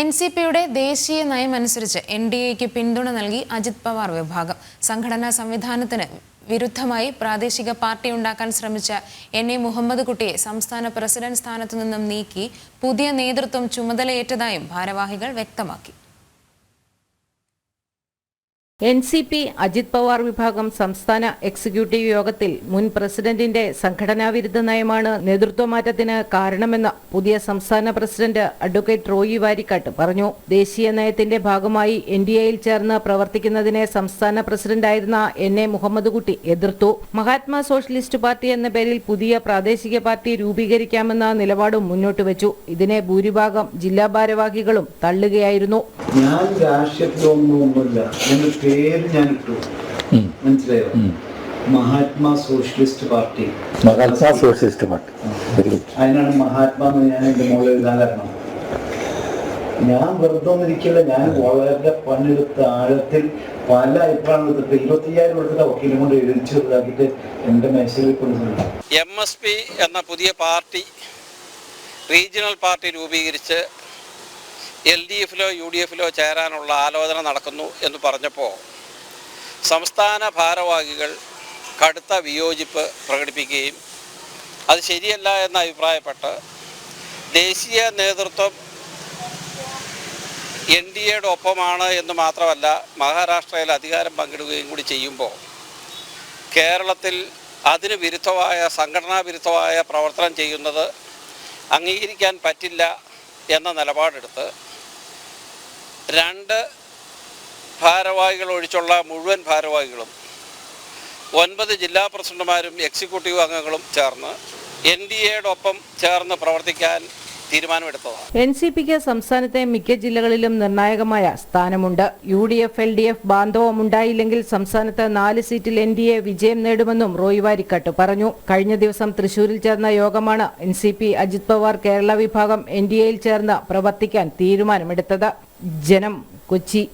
N C പിയുടെ ദേശീയ നയം അനുസരിച്ച് എൻ ഡി എക്ക് പിന്തുണ നൽകി അജിത് പവാർ വിഭാഗം. സംഘടനാ സംവിധാനത്തിന് വിരുദ്ധമായി പ്രാദേശിക പാർട്ടി ഉണ്ടാക്കാൻ ശ്രമിച്ച എൻ എ മുഹമ്മദ് കുട്ടിയെ സംസ്ഥാന പ്രസിഡന്റ് സ്ഥാനത്തു നിന്നും നീക്കി പുതിയ നേതൃത്വം ചുമതലയേറ്റതായും ഭാരവാഹികൾ വ്യക്തമാക്കി. N C P Ajit Pawar വിഭാഗം സംസ്ഥാന എക്സിക്യൂട്ടീവ് യോഗത്തിൽ മുൻ പ്രസിഡന്റിന്റെ സംഘടനാവിരുദ്ധ നയമാണ് നേതൃത്വമാറ്റത്തിന് കാരണമെന്ന് പുതിയ സംസ്ഥാന പ്രസിഡന്റ് അഡ്വക്കേറ്റ് റോയി വാരിക്കാട്ട് പറഞ്ഞു. ദേശീയ നയത്തിന്റെ ഭാഗമായി എൻ ഡി എയിൽ ചേർന്ന് പ്രവർത്തിക്കുന്നതിനെ സംസ്ഥാന പ്രസിഡന്റായിരുന്ന എൻ എ മുഹമ്മദ് കുട്ടി എതിർത്തു. മഹാത്മാ സോഷ്യലിസ്റ്റ് പാർട്ടി എന്ന പേരിൽ പുതിയ പ്രാദേശിക പാർട്ടി രൂപീകരിക്കാമെന്ന നിലപാടും മുന്നോട്ട് വെച്ചു. ഇതിനെ ഭൂരിഭാഗം ജില്ലാ ഭാരവാഹികളും തള്ളുകയായിരുന്നു. പേര് ഞാൻ ഇട്ടു മനസ്സിലായോ? Mahatma socialist party. Mahatma socialist party. അതിനാണ് മഹാത്മാ എന്ന് ഞാൻ എന്റെ മോളിൽ എഴുതാൻ കാരണം. ഞാൻ വെറുതെ ഒന്നിരിക്കില്ല ഞാൻ വളരെ പണിയെടുത്ത ആഴത്തിൽ പല അഭിപ്രായങ്ങൾ എടുത്തിട്ട് ഇരുപത്തിയ്യായിരം കൊടുത്തിട്ട് വക്കീലും കൊണ്ട് എഴുതിച്ചു ഇതാക്കിയിട്ട് എന്റെ മേശയിൽ കൊണ്ടുവന്നു എം എസ് പി എന്ന പുതിയ പാർട്ടി റീജിയണൽ പാർട്ടി രൂപീകരിച്ച് എൽ ഡി എഫിലോ യു ഡി എഫിലോ ചേരാനുള്ള ആലോചന നടക്കുന്നു എന്ന് പറഞ്ഞപ്പോൾ സംസ്ഥാന ഭാരവാഹികൾ കടുത്ത വിയോജിപ്പ് പ്രകടിപ്പിക്കുകയും അത് ശരിയല്ല എന്ന് അഭിപ്രായപ്പെട്ട് ദേശീയ നേതൃത്വം എൻ ഡി എയുടെ ഒപ്പമാണ് എന്ന് മാത്രമല്ല മഹാരാഷ്ട്രയിൽ അധികാരം പങ്കിടുകയും കൂടി ചെയ്യുമ്പോൾ കേരളത്തിൽ അതിന് വിരുദ്ധമായ സംഘടനാ വിരുദ്ധമായ പ്രവർത്തനം ചെയ്യുന്നത് അംഗീകരിക്കാൻ പറ്റില്ല എന്ന നിലപാടെടുത്ത് രണ്ട് ഭാരവാഹികൾ ഒഴിച്ചുള്ള മുഴുവൻ ഭാരവാഹികളും ഒൻപത് ജില്ലാ പ്രസിഡന്റുമാരും എക്സിക്യൂട്ടീവ് അംഗങ്ങളും ചേർന്ന് എൻ ഡി എയുടെ ഒപ്പം ചേർന്ന് പ്രവർത്തിക്കാൻ തീരുമാനമെടുത്തതാണ്. എൻ സി പിക്ക് സംസ്ഥാനത്തെ മിക്ക ജില്ലകളിലും നിർണായകമായ സ്ഥാനമുണ്ട്. U D F L D F ബാന്ധവം ഉണ്ടായില്ലെങ്കിൽ സംസ്ഥാനത്ത് നാല് സീറ്റിൽ എൻ ഡി എ വിജയം നേടുമെന്നും റോയ് വാരിക്കാട്ട് പറഞ്ഞു. കഴിഞ്ഞ ദിവസം തൃശൂരിൽ ചേർന്ന യോഗമാണ് N C P Ajit Pawar Kerala വിഭാഗം എൻ ഡി എയിൽ ചേർന്ന് പ്രവർത്തിക്കാൻ തീരുമാനമെടുത്തത്. ജനം കൊച്ചി.